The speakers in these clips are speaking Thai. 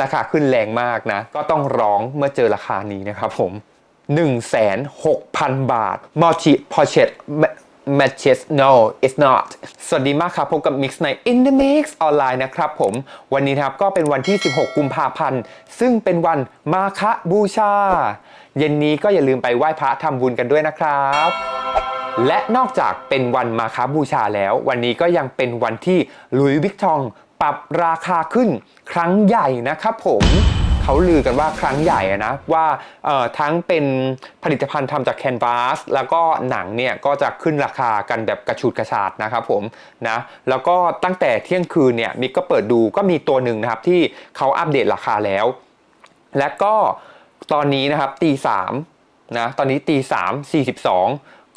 ราคาขึ้นแรงมากนะ ก็ต้องร้องเมื่อเจอราคานี้นะครับผม 16,000 บาท multi portrait matches no it's not สวัสดีมากครับ พบกับ Mix ใน In the Mix ออนไลน์นะครับผม วันนี้นะครับก็เป็นวันที่ 16 กุมภาพันธ์ ซึ่งเป็นวันมาฆบูชา เย็นนี้ก็อย่าลืมไปไหว้พระทำบุญกันด้วยนะครับและนอกจากเป็นวันมาคาบูชาแล้ว วันนี้ก็ยังเป็นวันที่ลุยวิกตอง ปรับราคาขึ้นครั้งใหญ่นะครับผมเขาลือกันว่าครั้งใหญ่นะว่าทั้งเป็นผลิตภัณฑ์ทำจากแคนวาสแล้วก็หนังเนี่ยก็จะขึ้นราคากันแบบกระชูดกระชาดนะครับผมนะแล้วก็ตั้งแต่เที่ยงคืนเนี่ยมิกก็เปิดดูก็มีตัวหนึ่งนะครับที่เขาอัปเดตราคาแล้ว และก็ตอนนี้นะครับตีสามนะตอนนี้ตีสามสี่สิบสอง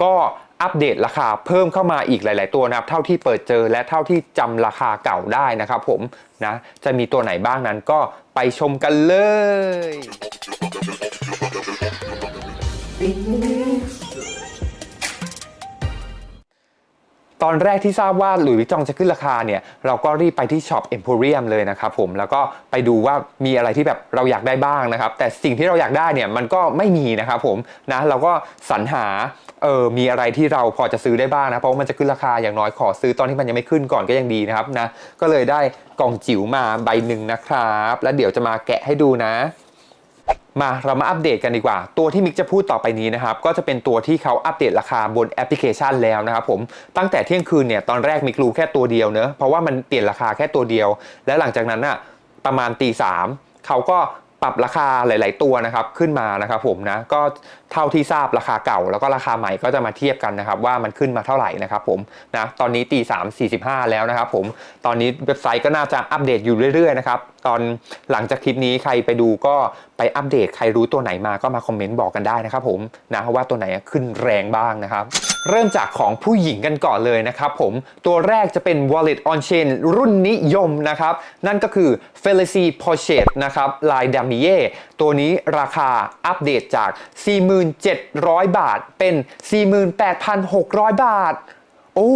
ก็ อัปเดตราคาเพิ่มเข้ามาอีกหลาย ๆ ตัวนะครับ เท่าที่เปิดเจอและเท่าที่จำราคาเก่าได้นะครับผมนะจะมีตัวไหนบ้างนั้นก็ไปชมกันเลย ตอนแรกที่ทราบว่าหลุยส์วิตตองจะขึ้นราคาเนี่ยเราก็รีบไปที่ช็อป Emporium เลยนะครับผมแล้วก็ไปดูว่ามีอะไรที่แบบเราอยากได้บ้างนะครับ แต่สิ่งที่เราอยากได้เนี่ยมันก็ไม่มีนะครับผมนะเราก็สรรหาเออมีอะไรที่เราพอจะซื้อได้บ้างนะเพราะว่ามันจะขึ้นราคาอย่างน้อยขอซื้อตอนที่มันยังไม่ขึ้นก่อนก็ยังดีนะครับนะก็เลยได้กล่องจิ๋วมาใบหนึ่งนะครับ แล้วเดี๋ยวจะมาแกะให้ดูนะ มาเรามาอัปเดตกันดีกว่า ตัวที่มิกจะพูดต่อไปนี้นะครับก็จะเป็นตัวที่เขาอัปเดตราคาบนแอปพลิเคชันแล้วนะครับผมตั้งแต่เที่ยงคืนเนี่ยตอนแรกมิกรู้แค่ตัวเดียวเนอะเพราะว่ามันเปลี่ยนราคาแค่ตัวเดียว และหลังจากนั้นอะประมาณตีสามเขาก็ ปรับราคาหลาย ๆ ตัวนะครับขึ้นมานะครับผมนะก็เท่าที่ทราบราคาเก่า แล้วก็ราคาใหม่ก็จะมาเทียบกันนะครับว่ามันขึ้นมาเท่าไหร่นะครับผมนะตอนนี้ตีสามสี่สิบห้าแล้วนะครับผมตอนนี้เว็บไซต์ก็น่าจะอัปเดตอยู่เรื่อย ๆ นะครับตอนหลังจากคลิปนี้ใครไปดูก็ไปอัปเดตใครรู้ตัวไหนมาก็มาคอมเมนต์บอกกันได้นะครับผมนะว่าตัวไหนขึ้นแรงบ้างนะครับ เริ่มจากของผู้หญิงกันก่อนเลยนะครับผม ตัวแรกจะเป็น wallet on chain รุ่นนิยมนะครับ นั่นก็คือ f e l i c y Portrait นะครับลายดามิเยตัวนี้ราคาอัปเดตจาก 4,700 บาท เป็น 48,600 บาท โอ้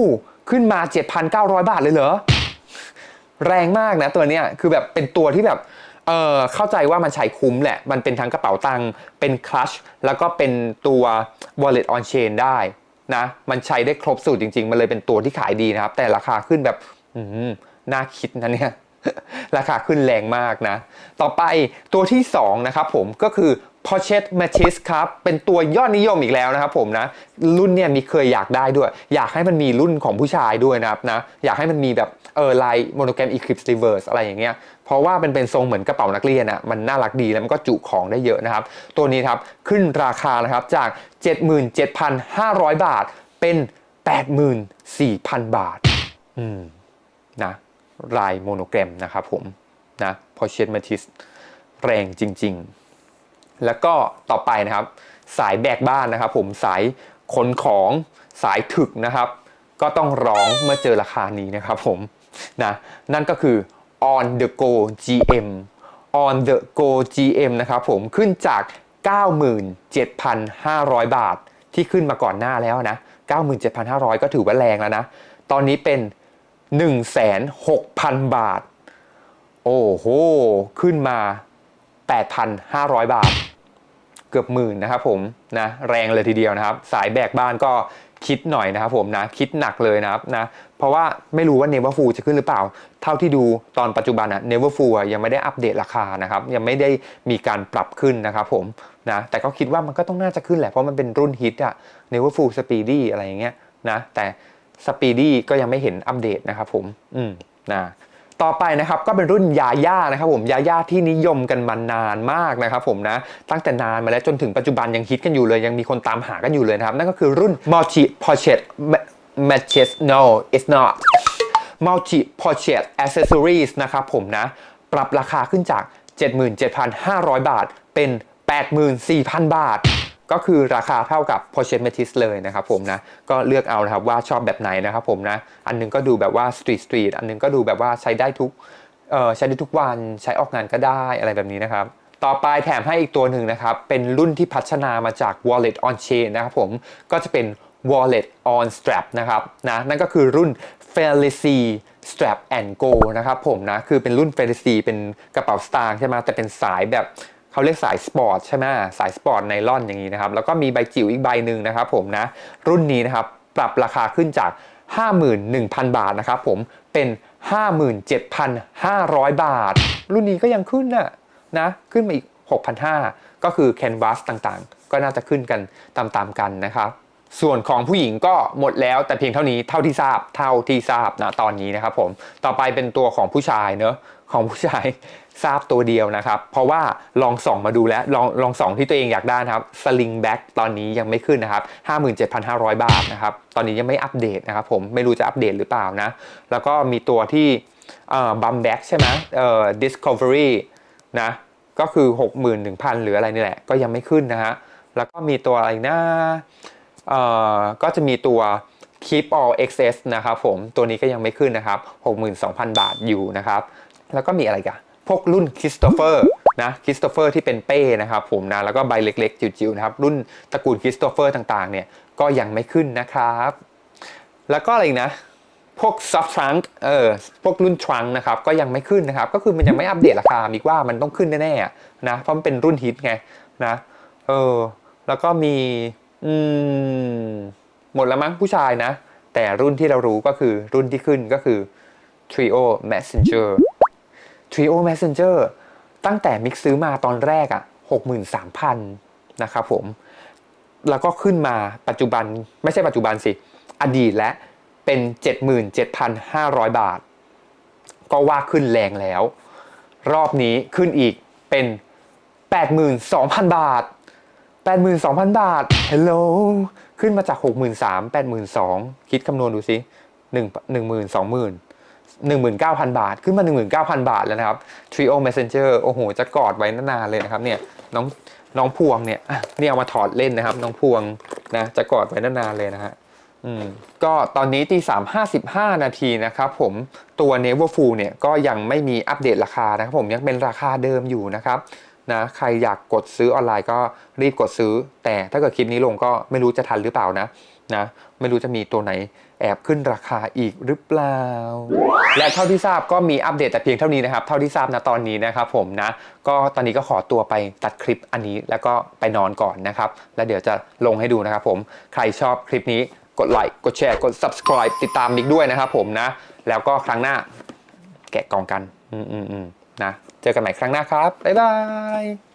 ขึ้นมา 7,900 บาทเลยเหรอ แรงมากนะตัวเนี้ยคือแบบเป็นตัวที่แบบเออเข้าใจว่ามันใช้คุ้มแหละ มันเป็นทั้งกระเป๋าตังค์ เป็นคลัช แล้วก็เป็นตัว wallet on chain ได้ นะมันใช้ได้ครบสูตรจริง ๆ มันเลยเป็นตัวที่ขายดีนะครับ แต่ราคาขึ้นแบบน่าคิดนะเนี่ย ราคาขึ้นแรงมากนะ ต่อไปตัวที่ 2 นะครับผมก็คือ Pochette Matisse ครับ เป็นตัวยอดนิยมอีกแล้วนะครับผมนะ รุ่นเนี่ยมีเคยอยากได้ด้วย อยากให้มันมีรุ่นของผู้ชายด้วยนะครับนะ อยากให้มันมีแบบเออลายโมโนแกรม Eclipse Reverse อะไรอย่างเงี้ย เพราะว่ามันเป็นทรงเหมือนกระเป๋านักเรียนอะ่ะ มันน่ารักดีแล้วมันก็จุของได้เยอะนะครับ ตัวนี้ครับขึ้นราคานะครับจาก 77,500 บาทเป็น 84,000 บาท อืมนะ ลายโมโนแกรมนะครับผมนะพอเชตมาทิสแรงจริง ๆ แล้วก็ต่อไปนะครับ สายแบกบ้านนะครับ ผมสายขนของสายถึกนะครับ ก็ต้องร้องเมื่อเจอราคานี้นะครับผมนะนั่นก็คือ on the go GM on the go GM นะครับผมขึ้นจาก 97,500 บาทที่ขึ้นมาก่อนหน้าแล้วนะ 97,500 ก็ถือว่าแรงแล้วนะ ตอนนี้เป็น 16,000 บาท โอ้โห ขึ้นมา 8,500 บาท เกือบหมื่นนะครับผมนะแรงเลยทีเดียวนะครับ สายแบกบ้านก็คิดหน่อยนะครับผมนะคิดหนักเลยนะครับนะเพราะว่าไม่รู้ว่าเนเวอร์ฟูจะขึ้นหรือเปล่า เท่าที่ดูตอนปัจจุบันอะเนเวอร์ฟูยังไม่ได้อัปเดตราคานะครับ ยังไม่ได้มีการปรับขึ้นนะครับผมนะแต่ก็คิดว่ามันก็ต้องน่าจะขึ้นแหละ เพราะมันเป็นรุ่นฮิตอะเนเวอร์ฟูสปีดี้อะไรอย่างเงี้ยนะแต่ สปีดี้ก็ยังไม่เห็นอัปเดตนะครับผมอืมนะต่อไปนะครับก็เป็นรุ่นยาย่านะครับผมยาย่าที่นิยมกันมานานมากนะครับผมนะตั้งแต่นานมาแล้วจนถึงปัจจุบันยังฮิตกันอยู่เลย ยังมีคนตามหากันอยู่เลยนะครับ นั่นก็คือรุ่น multi portrait matches no it's not multi portrait accessories นะครับผมนะ ปรับราคาขึ้นจาก 77,500 บาทเป็น 84,000 บาท ก็คือราคาเท่ากับ Porsche Metis เลยนะครับผมนะ ก็เลือกเอานะครับว่าชอบแบบไหนนะครับผมนะ อันหนึงก็ดูแบบว่าสตรีทสตรีทอันหนึงก็ดูแบบว่าใช้ได้ทุกเอ่อใช้ได้ทุกวันใช้ออกงานก็ได้อะไรแบบนี้นะครับต่อไปแถมให้อีกตัวหนึ่งนะครับ เป็นรุ่นที่พัฒนามาจาก Wallet on Chain นะครับผมก็จะเป็น Wallet on Strap นะครับนะนั่นก็คือรุ่น f e l i c y strap and go นะครับผมนะคือเป็นรุ่น fantasy เป็นกระเป๋าสตางค์ใช่ไหมแต่เป็นสายแบบ เขาเรียกสายสปอร์ตใช่ไหมสายสปอร์ตไนล่อนอย่างนี้นะครับ แล้วก็มีใบจิ๋วอีกใบหนึ่งนะครับผมนะ รุ่นนี้นะครับ ปรับราคาขึ้นจาก 51,000 บาทนะครับผมเป็น 57,500 บาท รุ่นนี้ก็ยังขึ้นน่ะนะ ขึ้นมาอีก 6,500 ก็คือแคนวาสต่างๆ ก็น่าจะขึ้นกันตามๆกันนะครับส่วนของผู้หญิงก็หมดแล้วแต่เพียงเท่านี้เท่าที่ทราบเท่าที่ทราบนะตอนนี้นะครับผมต่อไปเป็นตัวของผู้ชายเนอะ ของผู้ชายทราบตัวเดียวนะครับ เพราะว่าลองส่องมาดูแล้ว ลองลองส่องที่ตัวเองอยากได้นะครับสลิงแบ็กตอนนี้ยังไม่ขึ้นนะครับ 57,500 บาทนะครับ ตอนนี้ยังไม่อัปเดตนะครับผมไม่รู้จะอัปเดตหรือเปล่านะ แล้วก็มีตัวที่บัมแบ็กใช่ไหมเอ่อ Discovery นะก็คือ 61,000 หรืออะไรนี่แหละ ก็ยังไม่ขึ้นนะฮะแล้วก็มีตัวอะไรนะเอ่อก็จะมีตัว Keep All Access นะครับผมตัวนี้ก็ยังไม่ขึ้นนะครับ 62,000 บาทอยู่นะครับ แล้วก็มีอะไรกันพวกรุ่นคริสโตเฟอร์นะคริสโตเฟอร์ที่เป็นเป้นะครับผมนะแล้วก็ใบเล็กๆ จิ๋วๆนะครับรุ่นตระกูลคริสโตเฟอร์ต่างๆเนี่ยก็ยังไม่ขึ้นนะครับ แล้วก็อะไรนะพวกซับทรังเออพวกรุ่นทรังนะครับก็ยังไม่ขึ้นนะครับ ก็คือมันยังไม่อัปเดตราคามิกว่ามันต้องขึ้นแน่ๆนะเพราะมันเป็นรุ่นฮิตไงนะเออแล้วก็มีอืมหมดแล้วมั้งผู้ชายนะ แต่รุ่นที่เรารู้ก็คือรุ่นที่ขึ้นก็คือ Trio Messenger Trio Messenger ตั้งแต่มิกซื้อมาตอนแรกอะ่ะ63,000นะครับผม แล้วก็ขึ้นมาปัจจุบันไม่ใช่ปัจจุบันสิ อดีตและเป็น 77,500 บาท ก็ว่าขึ้นแรงแล้ว รอบนี้ขึ้นอีกเป็น 82,000 บาท 82,000 บาทฮัลโหลขึ้นมาจาก 63,000 82,000 คิดคำนวณดูสิ1 10,000 2 0 0 0 19,000 บาท ขึ้นมา 19,000 บาทแล้วนะครับ Trio Messenger โอ้โห จะกอดไว้นานๆเลยนะครับเนี่ยน้องน้องพวงเนี่ยนี่เอามาถอดเล่นนะครับ น้องพวงนะจะกอดไว้นานๆเลยนะฮะอืมก็ตอนนี้ตีสามห้าสิบห้านาทีนะครับผมตัว n e v e r f u l เนี่ยก็ยังไม่มีอัปเดตราคานะครับผมยังเป็นราคาเดิมอยู่นะครับ นะใครอยากกดซื้อออนไลน์ก็รีบกดซื้อ แต่ถ้าเกิดคลิปนี้ลงก็ไม่รู้จะทันหรือเปล่านะนะไม่รู้จะมีตัวไหนแอบขึ้นราคาอีกหรือเปล่า และเท่าที่ทราบก็มีอัปเดตแต่เพียงเท่านี้นะครับ เท่าที่ทราบนะตอนนี้นะครับผมนะ ก็ตอนนี้ก็ขอตัวไปตัดคลิปอันนี้แล้วก็ไปนอนก่อนนะครับ แล้วเดี๋ยวจะลงให้ดูนะครับผมใครชอบคลิปนี้กดไลค์กดแชร์กด subscribe ติดตามมิกด้วยนะครับผมนะ แล้วก็ครั้งหน้าแกะกล่องกัน อืมอืมอืมนะ เจอกันใหม่ครั้งหน้าครับ บ๊ายบาย